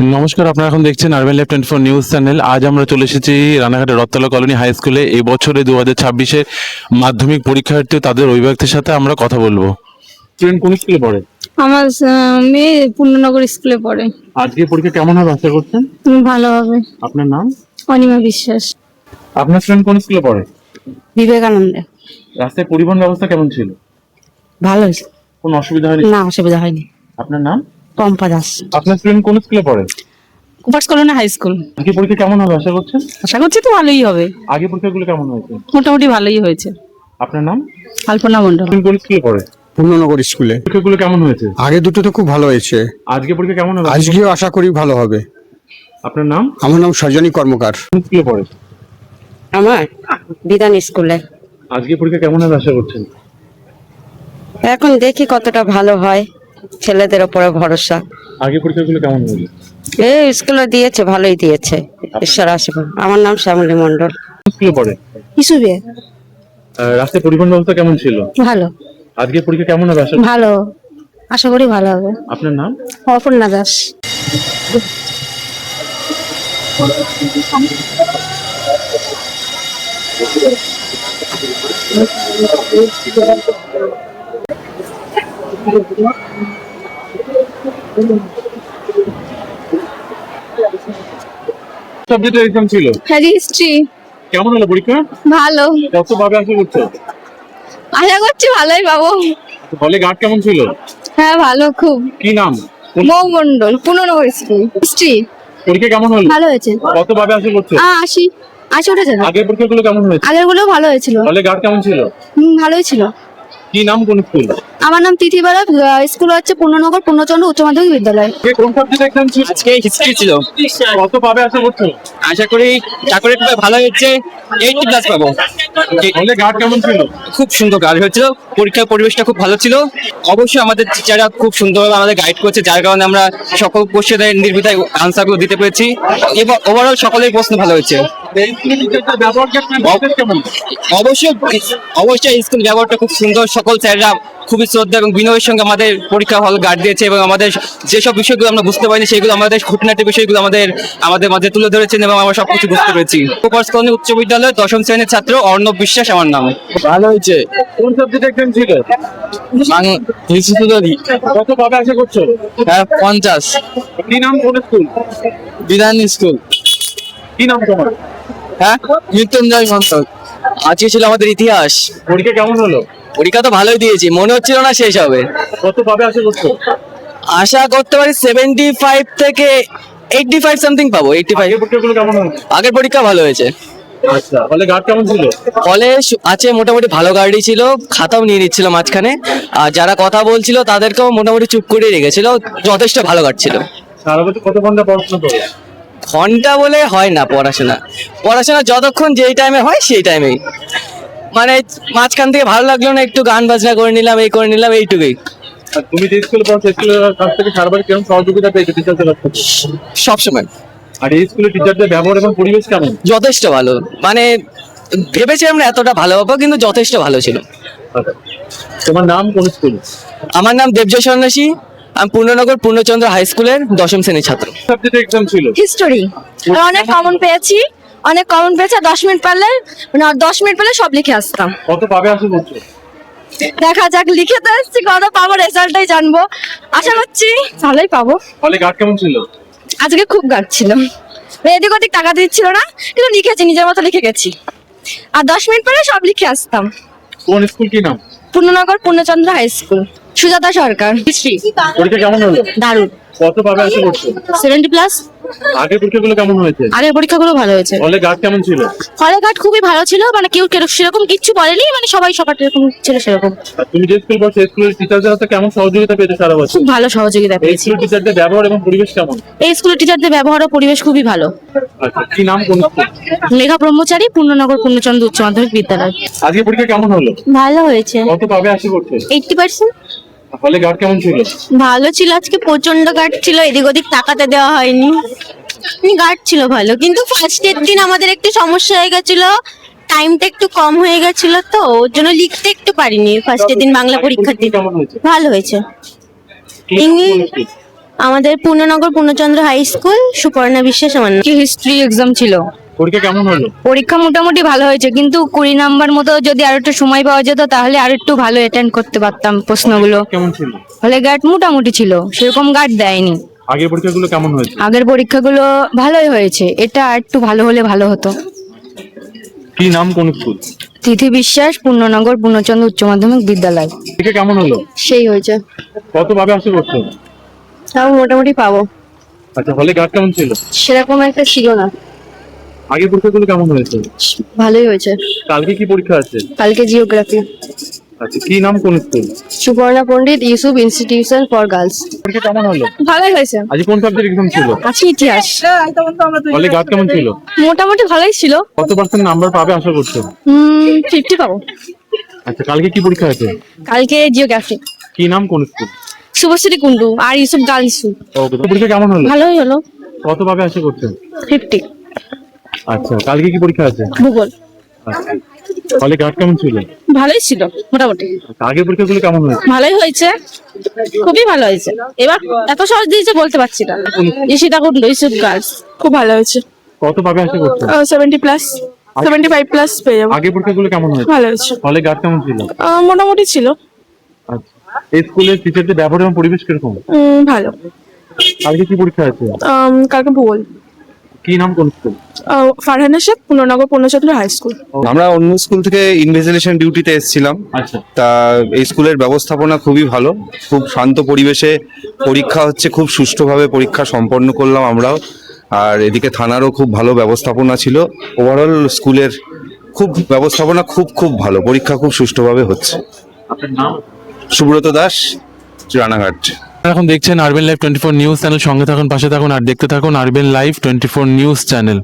নমস্কার আপনারা এখন দেখছেন urban left twenty four news channel আজ আমরা চলে এসেছি রানাঘাটের রত্তলা কলোনি হাই স্কুলে। এই বছরে দু হাজার ছাব্বিশে মাধ্যমিক পরীক্ষার্থী তাদের অভিভাবকদের সাথে আমরা কথা বলব। স্টুডেন্ট কোন স্কুলে পড়ে? আমার আহ, মেয়ে পূর্ণনগর স্কুলে পড়ে। আজকে পরীক্ষা কেমন হবে আশা করছেন? তুমি ভালো হবে। আপনার নাম? অনিমা বিশ্বাস। আপনার স্টুডেন্ট কোন স্কুলে পড়ে? বিবেকানন্দে। রাস্তায় পরিবহন ব্যবস্থা কেমন ছিল? ভালো হয়েছে কোনো অসুবিধা হয়নি? না অসুবিধা হয়নি। আপনার নাম? পম্পা দাস আপনার স্টুডেন্ট কোন স্কুলে পড়ে? কুপার্স কলোনি হাই স্কুল আজকে পরীক্ষা কেমন হবে আশা করছেন? আশা করছি তো ভালোই হবে। আগে পরীক্ষাগুলো কেমন হয়েছে? মোটামুটি ভালোই হয়েছে। আপনার নাম? আলপনা মন্ডল তুমি কোন স্কুলে পড়ে? পূর্ণনগর স্কুলে পরীক্ষাগুলো কেমন হয়েছে? আগে দুটো তো খুব ভালো হয়েছে। আজকে পরীক্ষা কেমন হবে? আজকেও আশা করি ভালো হবে। আপনার নাম? আমার নাম সজনী কর্মকার। কোন স্কুলে পড়ে? আমার বিধান স্কুলে আজকে পরীক্ষা কেমন হবে আশা করছেন? এখন দেখি কতটা ভালো হয়। ছেলেদের ওপরে ভরসা। আগে পরীক্ষাগুলো কেমন হয়েছে এই স্কুলে দিয়েছে ভালোই দিয়েছে। ঈশ্বর আশীর্বাদ আমার নাম শ্যামলী মন্ডল কোন স্কুলে পড়ে? ইসুবে আহ, রাস্তায় পরিবহন ব্যবস্থা কেমন ছিল? ভালো। আজকে পরীক্ষা কেমন হবে? আশা ভালো। আশা করি ভালো হবে। আপনার নাম? অপর্ণা দাস। সাবজেক্টের এক্সাম ছিল? হ্যাঁ হিস্ট্রি কেমন হলো পরীক্ষা? ভালো। কত ভাবে আশা করছ? আশা করছি ভালোই পাবো। হলে গার্ড কেমন ছিল? হ্যাঁ ভালো খুব। কি নাম? মৌ মন্ডল স্কুল হিস্ট্রি পরীক্ষা কেমন হলো? ভালো হয়েছে। কত ভাবে আশা করছ? আ, আশি। আশি উঠেছে আগের পরীক্ষাগুলো কেমন হয়েছে? আগেরগুলো ভালো হয়েছিল। হলে গার্ড কেমন ছিল? হুম, ভালোই ছিল। কি নাম কোন স্কুল আমার নাম স্কুল হচ্ছে পূর্ণনগর পূর্ণচন্দ্র উচ্চ মাধ্যমিক বিদ্যালয়। কোন সাবজেক্ট এক্সাম ছিল? আজকে হিস্ট্রি ছিল। কত ভাবে আশা করছ? আশা করি চাকরি খুব ভালো হচ্ছে প্লাস পাবো। হলে গার্ড কেমন ছিল? খুব সুন্দর গাইড হয়েছিল। পরীক্ষার পরিবেশটা খুব ভালো ছিল। অবশ্যই আমাদের টিচাররা খুব সুন্দরভাবে আমাদের গাইড করছে যার কারণে আমরা সকল কোশ্চেনের নির্বিধায় আনসারগুলো দিতে পেরেছি। এবং ওভারঅল সকলের প্রশ্ন ভালো হয়েছে। অবশ্যই অবশ্যই স্কুল ব্যবহারটা খুব সুন্দর। সকল স্যাররা খুবই শ্রদ্ধা এবং বিনয়ের সঙ্গে আমাদের পরীক্ষা হল গার্ড দিয়েছে এবং আমাদের যেসব বিষয়গুলো আমরা বুঝতে পারিনি সেগুলো আমাদের খুঁটিনাটি বিষয়গুলো আমাদের আমাদের মাঝে তুলে ধরেছেন এবং আমরা সবকিছু বুঝতে পেরেছি। কোপার্স কলোনি উচ্চ বিদ্যালয়ের দশম শ্রেণির ছাত্র অর্ণব বিশ্বাস আমার নাম। ভালো হয়েছে। কোন সাবজেক্ট এক্সাম ছিল? কত ভাবে আশা করছ? হ্যাঁ পঞ্চাশ। কি নাম কোন স্কুল? বিধান স্কুল। কি নাম তোমার? হ্যাঁ? মৃত্যুঞ্জয় মন্ত্র। আজকে ছিল আমাদের ইতিহাস। পরীক্ষা কেমন হলো? পরীক্ষা তো ভালোই দিয়েছি মনে হচ্ছিল না শেষ হবে। কত ভাবে আশা করছ? আশা করতে পারি সেভেন্টি ফাইভ থেকে এইটটি ফাইভ সামথিং পাবো এইটটি ফাইভ আগের পরীক্ষাগুলো কেমন হলো? আগের পরীক্ষা ভালো হয়েছে। আচ্ছা হলে গার্ড কেমন ছিল? কলেজ আছে মোটামুটি ভালো গাড়ি ছিল খাতাও নিয়ে নিচ্ছিল মাঝখানে। আর যারা কথা বলছিল তাদেরকেও মোটামুটি চুপ করে রেখেছিল যথেষ্ট ভালো কাটছিল সারা বছর কত ঘণ্টা পড়াশোনা করো? ঘণ্টা বলে হয় না পড়াশোনা। পড়াশোনা যতক্ষণ যেই টাইমে হয় সেই টাইমেই মানে মাঝখান থেকে ভালো লাগল না একটু গান বাজনা করে নিলাম এই করে নিলাম এইটুকুই। তুমি যে স্কুলে পড়ো সেই স্কুলের কাছ থেকে সারাবার কেমন সহযোগিতা পেয়েছ টিচারদের কাছ থেকে? সবসময়। আর এই স্কুলের টিচারদের ব্যবহার এবং পরিবেশ কেমন? যথেষ্ট ভালো। মানে ভেবেছিলাম না এতটা ভালো হব কিন্তু যথেষ্ট ভালো ছিল। আচ্ছা। তোমার নাম কোন স্কুল আমার নাম দেবজয় সন্ন্যাসী। আমি পূর্ণনগর পূর্ণচন্দ্র হাই স্কুলের দশম শ্রেণির ছাত্র। সাবজেক্ট এক্সাম ছিল? হিস্টোরি অনেক কমন পেয়েছি অনেক কমন পেয়েছি আর দশ মিনিট পারলে মানে দশ মিনিট পেলে সব লিখে আসতাম। কত পাবে আশা করছ দেখা যাক লিখে তো এসছি কত পাবো রেজাল্টটাই জানব। আশা করছি ভালোই পাবো। হলে গার্ড কেমন ছিল? আজকে খুব গাঢ় ছিল। এদিক ওদিক টাকা দিচ্ছিল না কিন্তু লিখেছি নিজের মতো লিখে গেছি। আর দশ মিনিট পরে সব লিখে আসতাম। কোন স্কুল কি নাম? Purnanagar Purnachandra high school. Sujata Sarkar. History পরীক্ষা কেমন হলো? দারুণ। কত পাবে আশা করছ? সেভেন্টি প্লাস আগের পরীক্ষাগুলো কেমন হয়েছে? আগের পরীক্ষাগুলো ভালো হয়েছে। হলে গার্ড কেমন ছিল? হলেঘাট খুবই ভালো ছিল মানে কেউ কেউ- সেরকম কিচ্ছু বলেনি মানে সবাই সবার এরকম ছিল সেরকম। তুমি যে স্কুল পড়ছো স্কুলের টিচারদের হাতে কেমন সহযোগিতা পেয়েছ সারা বছর? খুব ভালো সহযোগিতা পেয়েছি। স্কুল টিচারদের ব্যবহার এবং পরিবেশ কেমন? এই স্কুলের টিচারদের ব্যবহার ও পরিবেশ খুবই ভালো। আচ্ছা কি নাম কোন স্কুল মেঘা ব্রহ্মচারী পূর্ণনগর পূর্ণচন্দ্র উচ্চ মাধ্যমিক বিদ্যালয়। আজকে পরীক্ষা কেমন হলো? ভালো হয়েছে। কত পাবে আশা করছ? এইটটি পার্সেন্ট হলে গার্ড কেমন ছিল? ভালো ছিল আজকে প্রচণ্ড গার্ড ছিল এদিক ওদিক তাকাতে দেওয়া হয়নি। গার্ড ছিল ভালো কিন্তু ফার্স্টের দিন আমাদের একটু সমস্যা হয়ে গেছিল টাইমটা একটু কম হয়ে গেছিল তো ওর জন্য লিখতে একটু পারিনি ফার্স্টের দিন বাংলা পরীক্ষার দিন। ভালো হয়েছে। ইংলিশ আমাদের পূর্ণনগর পূর্ণচন্দ্র হাই স্কুল সুপর্ণা বিশ্বাস আমার কি হিস্ট্রি এক্সাম ছিল। পরীক্ষা কেমন হলো? পরীক্ষা মোটামুটি ভালো হয়েছে কিন্তু কুড়ি নাম্বার মতো যদি আর একটু সময় পাওয়া যেত তাহলে আর একটু ভালো অ্যাটেন্ড করতে পারতাম প্রশ্নগুলো। কেমন ছিল? হলে গার্ড মোটামুটি ছিল সেরকম গার্ড দেয়নি। আগের পরীক্ষাগুলো কেমন হয়েছে? আগের পরীক্ষাগুলো ভালোই হয়েছে এটা আর একটু ভালো হলে ভালো হতো। কি নাম কোন স্কুল? তিথি বিশ্বাস পূর্ণনগর পূর্ণচন্দ্র উচ্চ মাধ্যমিক বিদ্যালয়। পরীক্ষা কেমন হলো? সেই হয়েছে। কত ভাবে আশা করছ তাও মোটামুটি পাবো। আচ্ছা হলে গার্ড কেমন ছিল? সেরকম একটা ছিল না। আগের পরীক্ষাগুলো কেমন হয়েছে? ভালোই হয়েছে। কালকে কি পরীক্ষা আছে? কালকে জিওগ্রাফি। আচ্ছা কি নাম কোন school? Suparna Pandit Yusuf institution for girls. পরীক্ষা কেমন হলো? ভালোই হয়েছে। আজ কোন সাবজেক্ট এক্সাম ছিল? আছে ইতিহাস। হলে গার্ড কেমন ছিল? মোটামুটি ভালোই ছিল। কত পার্সেন্ট নাম্বার পাবে আশা করছ? হুম ফিফটি পাবো। আচ্ছা কালকে কি পরীক্ষা আছে? কালকে জিওগ্রাফি। কি নাম কোন স্কুল? শুভশ্রী কুন্ডু আর ইউসুফ গার্লস স্কুল। ওকে পরীক্ষা কেমন হলো? ভালোই হলো। কত পাবে আশা করছ? ফিফটি আচ্ছা কালকে কি পরীক্ষা আছে? ভূগোল। হলে গার্ড কেমন ছিল? ভালোই ছিল মোটামুটি। আচ্ছা, আগের পরীক্ষাগুলো কেমন হয়েছে? ভালোই হয়েছে খুবই ভালো হয়েছে। এবার এত সহজ দিয়েছে বলতে পারছি না। ঈশিতা কুন্ডু ইউসুফ গার্লস খুব ভালো হয়েছে। কত পাবে আশা করছ? Seventy plus seventy five plus পেয়ে যাব। আগের পরীক্ষাগুলো কেমন হয়েছে? ভালো হয়েছে। হলে গার্ড কেমন ছিল? মোটামুটি ছিল। আচ্ছা এই স্কুলের টিচারদের ব্যবহার এবং পরিবেশ কীরকম? ভালো। কালকে কি পরীক্ষা আছে? কালকে ভূগোল। কি নাম কোন school Farhana Sheikh Purnanagar Purnachandra high school আমরা অন্য স্কুল থেকে ইনভেস্টিগেশন ডিউটিতে এসেছিলাম। আচ্ছা। তা এই স্কুলের ব্যবস্থাপনা খুবই ভালো। খুব শান্ত পরিবেশে পরীক্ষা হচ্ছে খুব সুষ্ঠুভাবে পরীক্ষা সম্পন্ন করলাম আমরাও। আর এদিকে থানারও খুব ভালো ব্যবস্থাপনা ছিল। ওভারঅল স্কুলের খুব ব্যবস্থাপনা খুব খুব ভালো। পরীক্ষা খুব সুষ্ঠুভাবে হচ্ছে। আপনার নাম? সুব্রত দাস রানাঘাট। এখন দেখছেন urban live twenty four news channel সঙ্গে থাকুন, পাশে থাকুন আর দেখতে থাকুন urban live twenty four news channel